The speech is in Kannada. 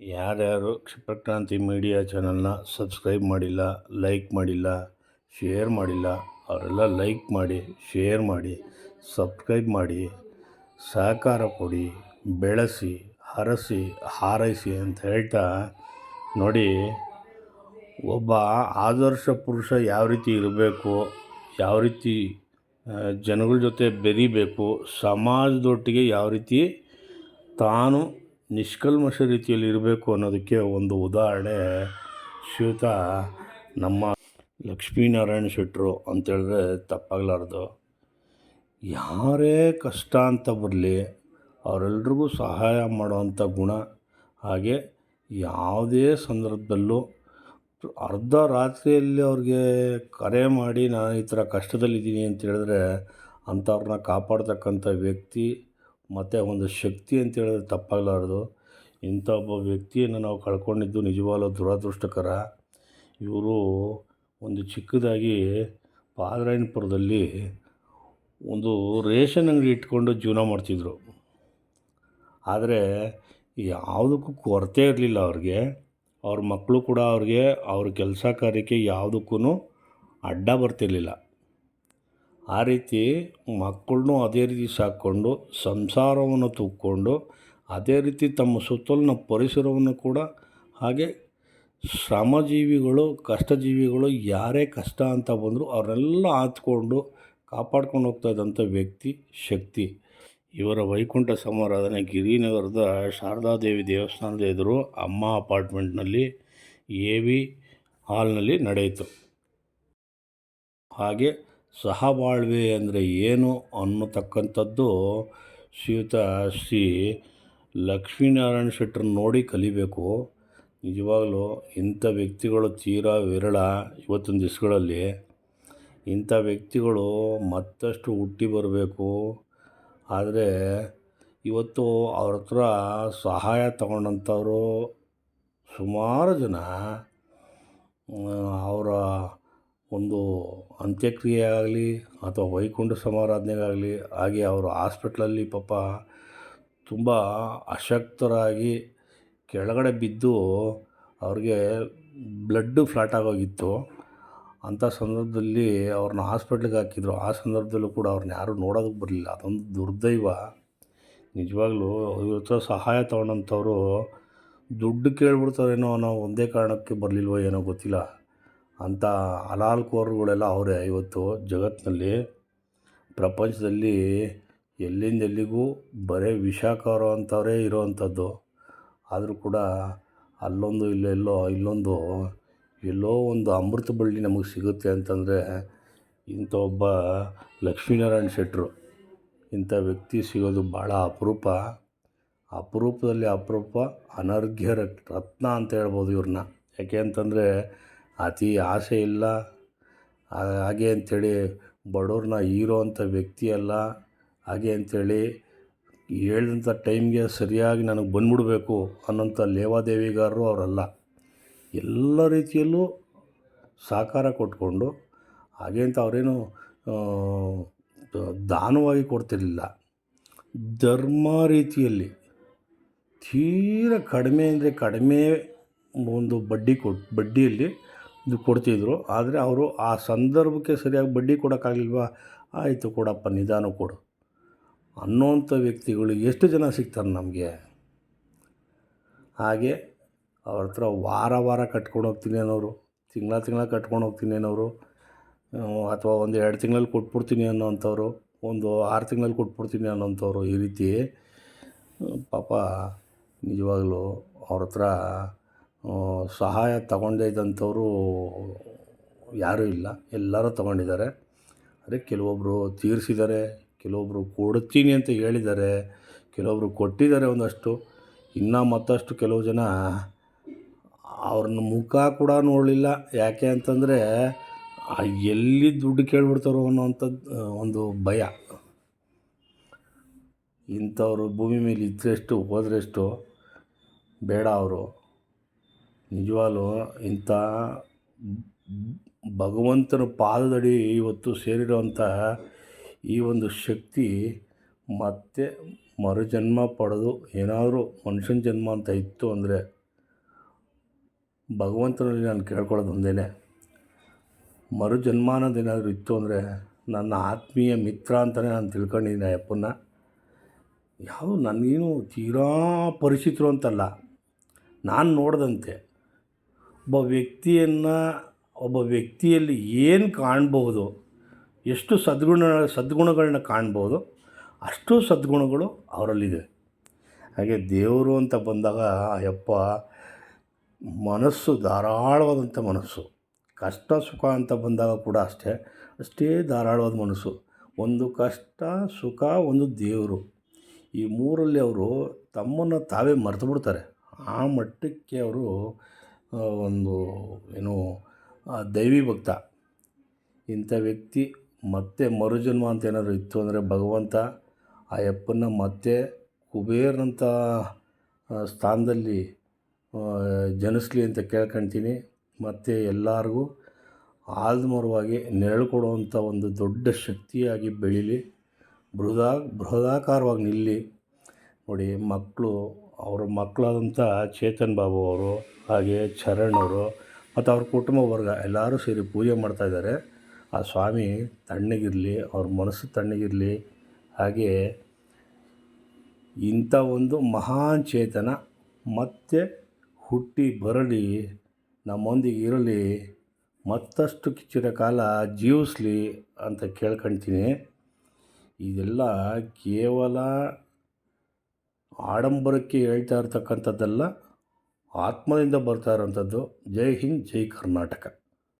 ಯಾರ್ಯಾರು ಕ್ಷಿಪ್ರಕ್ರಾಂತಿ ಮೀಡಿಯಾ ಚಾನಲ್ನ ಸಬ್ಸ್ಕ್ರೈಬ್ ಮಾಡಿಲ್ಲ, ಲೈಕ್ ಮಾಡಿಲ್ಲ, ಶೇರ್ ಮಾಡಿಲ್ಲ, ಅವರೆಲ್ಲ ಲೈಕ್ ಮಾಡಿ, ಶೇರ್ ಮಾಡಿ, ಸಬ್ಸ್ಕ್ರೈಬ್ ಮಾಡಿ, ಸಹಕಾರ ಕೊಡಿ, ಬೆಳೆಸಿ, ಹರಸಿ, ಹಾರೈಸಿ ಅಂತ ಹೇಳ್ತಾ ನೋಡಿ ಒಬ್ಬ ಆದರ್ಶ ಪುರುಷ ಯಾವ ರೀತಿ ಇರಬೇಕು, ಯಾವ ರೀತಿ ಜನಗಳ ಜೊತೆ ಬೆರಿಬೇಕು, ಸಮಾಜದೊಟ್ಟಿಗೆ ಯಾವ ರೀತಿ ತಾನು ನಿಷ್ಕಲ್ಮಶ ರೀತಿಯಲ್ಲಿ ಇರಬೇಕು ಅನ್ನೋದಕ್ಕೆ ಒಂದು ಉದಾಹರಣೆ ಶ್ವೇತ, ನಮ್ಮ ಲಕ್ಷ್ಮೀನಾರಾಯಣ ಶೆಟ್ಟರು ಅಂತೇಳಿದ್ರೆ ತಪ್ಪಾಗಲಾರ್ದು. ಯಾರೇ ಕಷ್ಟ ಅಂತ ಬರಲಿ, ಅವರೆಲ್ರಿಗೂ ಸಹಾಯ ಮಾಡುವಂಥ ಗುಣ, ಹಾಗೆ ಯಾವುದೇ ಸಂದರ್ಭದಲ್ಲೂ ಅರ್ಧ ರಾತ್ರಿಯಲ್ಲಿ ಅವ್ರಿಗೆ ಕರೆ ಮಾಡಿ, ನಾನು ಈ ಥರ ಕಷ್ಟದಲ್ಲಿದ್ದೀನಿ ಅಂತ ಹೇಳಿದ್ರೆ ಅಂಥವ್ರನ್ನ ಕಾಪಾಡ್ತಕ್ಕಂಥ ವ್ಯಕ್ತಿ ಮತ್ತು ಒಂದು ಶಕ್ತಿ ಅಂತ ಹೇಳಿದ್ರೆ ತಪ್ಪಾಗಲಾರ್ದು. ಇಂಥ ಒಬ್ಬ ವ್ಯಕ್ತಿಯನ್ನು ನಾವು ಕಳ್ಕೊಂಡಿದ್ದು ನಿಜವಾಗ್ಲೂ ದುರದೃಷ್ಟಕರ. ಇವರು ಒಂದು ಚಿಕ್ಕದಾಗಿ ಪಾದರಾಯನಪುರದಲ್ಲಿ ಒಂದು ರೇಷನ್ ಅಂಗಡಿ ಇಟ್ಕೊಂಡು ಜೀವನ ಮಾಡ್ತಿದ್ರು. ಆದರೆ ಯಾವುದಕ್ಕೂ ಕೊರತೆ ಇರಲಿಲ್ಲ ಅವ್ರಿಗೆ. ಅವ್ರ ಮಕ್ಕಳು ಕೂಡ ಅವ್ರಿಗೆ ಅವ್ರ ಕೆಲಸ ಕಾರ್ಯಕ್ಕೆ ಯಾವುದಕ್ಕೂ ಅಡ್ಡ ಬರ್ತಿರ್ಲಿಲ್ಲ. ಆ ರೀತಿ ಮಕ್ಕಳನ್ನೂ ಅದೇ ರೀತಿ ಸಾಕ್ಕೊಂಡು ಸಂಸಾರವನ್ನು ತೂಕ್ಕೊಂಡು ಅದೇ ರೀತಿ ತಮ್ಮ ಸುತ್ತಲಿನ ಪರಿಸರವನ್ನು ಕೂಡ ಹಾಗೆ ಶ್ರಮಜೀವಿಗಳು, ಕಷ್ಟಜೀವಿಗಳು ಯಾರೇ ಕಷ್ಟ ಅಂತ ಬಂದರೂ ಅವರೆಲ್ಲ ಆತ್ಕೊಂಡು ಕಾಪಾಡ್ಕೊಂಡು ಹೋಗ್ತಾ ಇದ್ದಂಥ ವ್ಯಕ್ತಿ ಶಕ್ತಿ. ಇವರ ವೈಕುಂಠ ಸಮಾರಾಧನೆ ಗಿರಿನಗರದ ಶಾರದಾದೇವಿ ದೇವಸ್ಥಾನದ ಎದುರು ಅಮ್ಮ ಅಪಾರ್ಟ್ಮೆಂಟ್ನಲ್ಲಿ ಎ ವಿ ಹಾಲ್ನಲ್ಲಿ ನಡೆಯಿತು. ಹಾಗೆ ಸಹಬಾಳ್ವೆ ಅಂದರೆ ಏನು ಅನ್ನತಕ್ಕಂಥದ್ದು ಶ್ರೀಯುತ ಶ್ರೀ ಲಕ್ಷ್ಮೀನಾರಾಯಣ ಶೆಟ್ಟರನ್ನ ನೋಡಿ ಕಲಿಬೇಕು. ನಿಜವಾಗಲೂ ಇಂಥ ವ್ಯಕ್ತಿಗಳು ತೀರಾ ವಿರಳ ಇವತ್ತಿನ ದಿವಸಗಳಲ್ಲಿ. ಇಂಥ ವ್ಯಕ್ತಿಗಳು ಮತ್ತಷ್ಟು ಹುಟ್ಟಿ ಬರಬೇಕು. ಆದರೆ ಇವತ್ತು ಅವ್ರ ಹತ್ರ ಸಹಾಯ ತಗೊಂಡಂಥವರು ಸುಮಾರು ಜನ ಅವರ ಒಂದು ಅಂತ್ಯಕ್ರಿಯೆ ಆಗಲಿ ಅಥವಾ ವೈಕುಂಠ ಸಮಾರಾಧನೆಗಾಗಲಿ ಹಾಗೆ ಅವರು ಹಾಸ್ಪಿಟ್ಲಲ್ಲಿ ಪಾಪ ತುಂಬ ಅಶಕ್ತರಾಗಿ ಕೆಳಗಡೆ ಬಿದ್ದು ಅವ್ರಿಗೆ ಬ್ಲಡ್ಡು ಫ್ಲಾಟ್ ಆಗೋಗಿತ್ತು. ಅಂಥ ಸಂದರ್ಭದಲ್ಲಿ ಅವ್ರನ್ನ ಹಾಸ್ಪಿಟ್ಲಿಗೆ ಹಾಕಿದ್ರು. ಆ ಸಂದರ್ಭದಲ್ಲೂ ಕೂಡ ಅವ್ರನ್ನ ಯಾರೂ ನೋಡೋದಕ್ಕೆ ಬರಲಿಲ್ಲ. ಅದೊಂದು ದುರ್ದೈವ. ನಿಜವಾಗ್ಲೂ ಇವ್ರ ಸಹಾಯ ತೊಗೊಂಡಂಥವ್ರು ದುಡ್ಡು ಕೇಳ್ಬಿಡ್ತಾರೇನೋ ಅನ್ನೋ ಒಂದೇ ಕಾರಣಕ್ಕೆ ಬರಲಿಲ್ವೋ ಏನೋ ಗೊತ್ತಿಲ್ಲ. ಅಂಥ ಹಲಾಲ್ಕೋರ್ಗಳೆಲ್ಲ ಅವರೇ ಇವತ್ತು ಜಗತ್ತಿನಲ್ಲಿ. ಪ್ರಪಂಚದಲ್ಲಿ ಎಲ್ಲಿಂದ ಎಲ್ಲಿಗೂ ಬರೀ ವಿಷಾಕಾರ ಅಂಥವರೇ ಇರೋವಂಥದ್ದು. ಆದರೂ ಕೂಡ ಅಲ್ಲೊಂದು ಇಲ್ಲೆಲ್ಲೋ ಇಲ್ಲೊಂದು ಎಲ್ಲೋ ಒಂದು ಅಮೃತ ಬಳ್ಳಿ ನಮಗೆ ಸಿಗುತ್ತೆ ಅಂತಂದರೆ ಇಂಥ ಒಬ್ಬ ಲಕ್ಷ್ಮೀನಾರಾಯಣ ಶೆಟ್ಟರು ಇಂಥ ವ್ಯಕ್ತಿ ಸಿಗೋದು ಭಾಳ ಅಪರೂಪ. ಅಪರೂಪದಲ್ಲಿ ಅಪರೂಪ ಅನರ್ಘ್ಯ ರತ್- ರತ್ನ ಅಂತ ಹೇಳ್ಬೋದು ಇವ್ರನ್ನ. ಯಾಕೆ ಅಂತಂದರೆ ಅತಿ ಆಸೆ ಇಲ್ಲ. ಹಾಗೆ ಅಂಥೇಳಿ ಬಡವ್ರನ್ನ ಹೀರೋ ಅಂಥ ವ್ಯಕ್ತಿ ಅಲ್ಲ. ಹಾಗೆ ಅಂಥೇಳಿ ಹೇಳಿದಂಥ ಟೈಮ್ಗೆ ಸರಿಯಾಗಿ ನನಗೆ ಬಂದ್ಬಿಡಬೇಕು ಅನ್ನೋಂಥ ಲೇವಾದೇವಿಗಾರರು ಅವರಲ್ಲ. ಎಲ್ಲ ರೀತಿಯಲ್ಲೂ ಸಹಕಾರ ಕೊಟ್ಕೊಂಡು ಹಾಗೆ ಅಂತ ಅವರೇನು ದಾನವಾಗಿ ಕೊಡ್ತಿರಲಿಲ್ಲ. ಧರ್ಮ ರೀತಿಯಲ್ಲಿ ತೀರ ಕಡಿಮೆ ಅಂದರೆ ಕಡಿಮೆ ಒಂದು ಬಡ್ಡಿ ಕೊಟ್ಟು ಬಡ್ಡಿಯಲ್ಲಿ ಇದು ಕೊಡ್ತಿದ್ರು. ಆದರೆ ಅವರು ಆ ಸಂದರ್ಭಕ್ಕೆ ಸರಿಯಾಗಿ ಬಡ್ಡಿ ಕೊಡೋಕ್ಕಾಗಲಿಲ್ವಾ? ಆಯಿತು ಕೊಡಪ್ಪ, ನಿಧಾನ ಕೊಡು. ಅನ್ನೋಂಥ ವ್ಯಕ್ತಿಗಳು ಎಷ್ಟು ಜನ ಸಿಗ್ತಾರೆ ನಮಗೆ? ಹಾಗೆ ಅವ್ರ ಹತ್ರ ವಾರ ವಾರ ಕಟ್ಕೊಂಡು ಹೋಗ್ತೀನಿ ಅನ್ನೋರು, ತಿಂಗಳ ತಿಂಗಳ ಕಟ್ಕೊಂಡು ಹೋಗ್ತೀನಿ ಅನ್ನೋರು ಅಥವಾ ಒಂದು ಎರಡು ತಿಂಗಳಲ್ಲಿ ಕೊಟ್ಬಿಡ್ತೀನಿ ಅನ್ನೋವಂಥವ್ರು ಒಂದು ಆರು ತಿಂಗಳಲ್ಲಿ ಕೊಟ್ಬಿಡ್ತೀನಿ ಅನ್ನೋಂಥವ್ರು ಈ ರೀತಿ ಪಾಪ ನಿಜವಾಗ್ಲೂ ಅವ್ರ ಹತ್ರ ಸಹಾಯ ತಗೊಂಡೇ ಇದ್ದಂಥವರು ಯಾರೂ ಇಲ್ಲ. ಎಲ್ಲರೂ ತಗೊಂಡಿದ್ದಾರೆ. ಅದೇ ಕೆಲವೊಬ್ಬರು ತೀರಿಸಿದ್ದಾರೆ ಕೆಲವೊಬ್ಬರು ಕೊಡ್ತೀನಿ ಅಂತ ಹೇಳಿದ್ದಾರೆ ಕೆಲವೊಬ್ಬರು ಕೊಟ್ಟಿದ್ದಾರೆ ಒಂದಷ್ಟು. ಇನ್ನೂ ಮತ್ತಷ್ಟು ಕೆಲವು ಜನ ಅವ್ರನ್ನ ಮುಖ ಕೂಡ ನೋಡಲಿಲ್ಲ. ಯಾಕೆ ಅಂತಂದರೆ ಎಲ್ಲಿ ದುಡ್ಡು ಕೇಳಿಬಿಡ್ತಾರೋ ಅನ್ನೋವಂಥದ್ದು ಒಂದು ಭಯ. ಇಂಥವ್ರು ಭೂಮಿ ಮೇಲೆ ಇದ್ದರೆಷ್ಟು ಹೋದ್ರೆಷ್ಟು ಬೇಡ ಅವರು. ನಿಜವಾಗ್ಲೂ ಇಂಥ ಭಗವಂತನ ಪಾದದಡಿ ಇವತ್ತು ಸೇರಿರುವಂಥ ಈ ಒಂದು ಶಕ್ತಿ ಮತ್ತೆ ಮರುಜನ್ಮ ಪಡೆದು ಏನಾದರೂ ಮನುಷ್ಯನ ಜನ್ಮ ಅಂತ ಇತ್ತು ಅಂದರೆ ಭಗವಂತನಲ್ಲಿ ನಾನು ಕೇಳ್ಕೊಳ್ಳೋದು ಒಂದೇ ಮರುಜನ್ಮ ಅನ್ನೋದು ಏನಾದರೂ ಇತ್ತು ಅಂದರೆ ನನ್ನ ಆತ್ಮೀಯ ಮಿತ್ರ ಅಂತಲೇ ನಾನು ತಿಳ್ಕೊಂಡಿದ್ದೀನಿ ಆ ಅಪ್ಪನ್ನ. ಯಾವುದು ನನಗೇನು ತೀರಾ ಪರಿಚಿತರು ಅಂತಲ್ಲ. ನಾನು ನೋಡಿದಂತೆ. ಒಬ್ಬ ವ್ಯಕ್ತಿಯನ್ನು, ಒಬ್ಬ ವ್ಯಕ್ತಿಯಲ್ಲಿ ಏನು ಕಾಣ್ಬೋದು ಎಷ್ಟು ಸದ್ಗುಣ, ಸದ್ಗುಣಗಳನ್ನ ಕಾಣ್ಬೋದು ಅಷ್ಟು ಸದ್ಗುಣಗಳು ಅವರಲ್ಲಿದೆ. ಹಾಗೆ ದೇವರು ಅಂತ ಬಂದಾಗ, ಅಯ್ಯಪ್ಪ, ಮನಸ್ಸು ಧಾರಾಳವಾದಂಥ ಮನಸ್ಸು. ಕಷ್ಟ, ಸುಖ ಅಂತ ಬಂದಾಗ ಕೂಡ ಅಷ್ಟೇ ಅಷ್ಟೇ ಧಾರಾಳವಾದ ಮನಸ್ಸು. ಒಂದು ಕಷ್ಟ, ಸುಖ, ಒಂದು ದೇವರು. ಈ ಮೂರಲ್ಲಿ ಅವರು ತಮ್ಮನ್ನು ತಾವೇ ಮರೆತು ಬಿಡ್ತಾರೆ. ಆ ಮಟ್ಟಕ್ಕೆ ಅವರು ಒಂದು ಏನು ದೈವಿ ಭಕ್ತ. ಇಂಥ ವ್ಯಕ್ತಿ ಮತ್ತೆ ಮರುಜನ್ಮ ಅಂತ ಏನಾದರೂ ಇತ್ತು ಅಂದರೆ ಭಗವಂತ ಆ ಯಪ್ಪನ್ನ ಮತ್ತೆ ಕುಬೇರನಂಥ ಸ್ಥಾನದಲ್ಲಿ ಜನಿಸ್ಲಿ ಅಂತ ಕೇಳ್ಕೊಳ್ತೀನಿ ಮತ್ತು ಎಲ್ಲರಿಗೂ ಆಲ್ಮರವಾಗಿ ನೆರಳು ಕೊಡುವಂಥ ಒಂದು ದೊಡ್ಡ ಶಕ್ತಿಯಾಗಿ ಬೆಳೀಲಿ. ಬೃಹದಾ, ಬೃಹದಾಕಾರವಾಗಿ ನಿಲ್ಲಿ. ನೋಡಿ, ಮಕ್ಕಳು ಅವರ ಮಕ್ಕಳಾದಂಥ ಚೇತನ್ ಬಾಬು ಅವರು, ಹಾಗೆ ಚರಣ್ ಅವರು ಮತ್ತು ಅವ್ರ ಕುಟುಂಬ ವರ್ಗ ಎಲ್ಲರೂ ಸೇರಿ ಪೂಜೆ ಮಾಡ್ತಾಯಿದ್ದಾರೆ ಆ ಸ್ವಾಮಿ ತಣ್ಣಗಿರಲಿ, ಅವ್ರ ಮನಸ್ಸು ತಣ್ಣಗಿರಲಿ, ಹಾಗೆ ಇಂಥ ಒಂದು ಮಹಾನ್ ಚೇತನ ಮತ್ತೆ ಹುಟ್ಟಿ ಬರಲಿ, ನಮ್ಮೊಂದಿಗೆ ಇರಲಿ, ಮತ್ತಷ್ಟು ಚಿರಕಾಲ ಜೀವಿಸ್ಲಿ ಅಂತ ಕೇಳ್ಕೊಳ್ತೀನಿ ಇದೆಲ್ಲ ಕೇವಲ ಆಡಂಬರಕ್ಕೆ ಹೇಳ್ತಾ ಇರ್ತಕ್ಕಂಥದ್ದೆಲ್ಲ ಆತ್ಮದಿಂದ ಬರ್ತಾ ಇರೋಂಥದ್ದು. ಜೈ ಹಿಂದ್ ಜೈ ಕರ್ನಾಟಕ.